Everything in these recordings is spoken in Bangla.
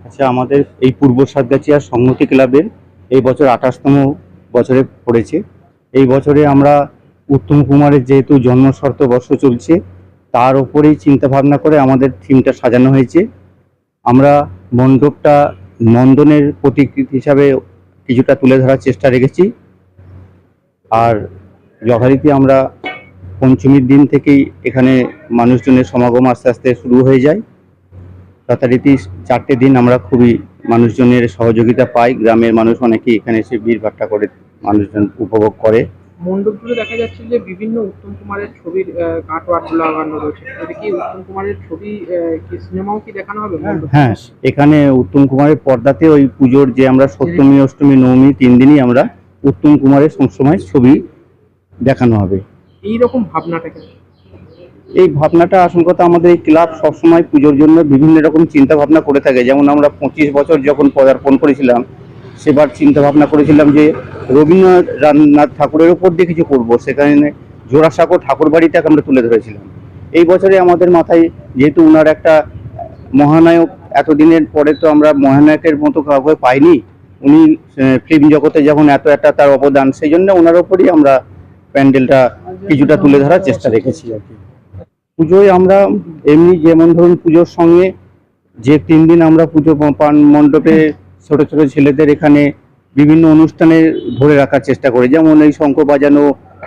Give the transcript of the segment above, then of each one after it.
আচ্ছা আমাদের এই পূর্ব সাতগাছিয়া সংহতি ক্লাবের এই বছর আঠাশতম বছরে পড়েছে। এই বছরে আমরা উত্তম কুমারের যেহেতু জন্মশর্ত বর্ষ চলছে, তার ওপরেই চিন্তা ভাবনা করে আমাদের থিমটা সাজানো হয়েছে। আমরা মণ্ডপটা নন্দনের প্রতিকৃতি হিসাবে কিছুটা তুলে ধরার চেষ্টা রেখেছি। আর যথারীতি আমরা পঞ্চমীর দিন থেকেই এখানে মানুষজনের সমাগম আস্তে আস্তে শুরু হয়ে যায়। যথারীতি চারটে দিন আমরা খুবই মানুষজনের সহযোগিতা পাই। গ্রামের মানুষ অনেকেই এখানে এসে ভিড় ভাট্টা করে মানুষজন উপভোগ করে। মণ্ডপগুলো দেখা যাচ্ছে যে বিভিন্ন উত্তম কুমারের ছবির কাট লাগানো রয়েছে। এটা কি উত্তম কুমারের ছবি কি সিনেমাও কি দেখানো হবে হ্যাঁ এখানে উত্তম কুমারের পর্দাতে ওই পুজোর যে আমরা সপ্তমী অষ্টমী নবমী তিন দিনই আমরা উত্তম কুমারের সবসময় ছবি দেখানো হবে। এইরকম ভাবনাটাকে এই ভাবনাটা আসল কথা আমাদের এই ক্লাব সবসময় পুজোর জন্য বিভিন্ন রকম চিন্তা ভাবনা করে থাকে। যেমন আমরা পঁচিশ বছর যখন পদার্পণ করেছিলাম, সেবার চিন্তা ভাবনা করেছিলাম যে রবীন্দ্রনাথ ঠাকুরের উপর দিয়ে কিছু করব। সেখানে জোড়াসাঁকো ঠাকুর বাড়িটাকে আমরা তুলে ধরেছিলাম। এই বছরে আমাদের মাথায় যেহেতু ওনার একটা মহানায়ক, এতদিনের পরে তো আমরা মহানায়কের মতো কাউকে পাইনি। উনি ফিল্ম জগতে যখন এত একটা তার অবদান, সেই জন্য ওনার ওপরই আমরা প্যান্ডেলটা কিছুটা তুলে ধরার চেষ্টা রেখেছি আর কি। পুজোয় আমরা এমনি যেমন ধরুন পুজোর সঙ্গে যে তিন দিন আমরা পুজো পান মণ্ডপে ছোট ছোট ছেলেদের এখানে বিভিন্ন অনুষ্ঠানে ধরে রাখার চেষ্টা করি। যেমন এই শঙ্খ বাজানো,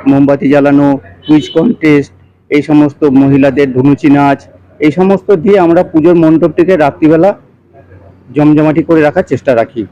মোমবাতি জ্বালানো কুইজ কন্টেস্ট এই সমস্ত মহিলাদের ধনুচি নাচ, এই সমস্ত দিয়ে আমরা পুজোর মণ্ডপটিকে রাত্রিবেলা জমজমাটি করে রাখার চেষ্টা রাখি।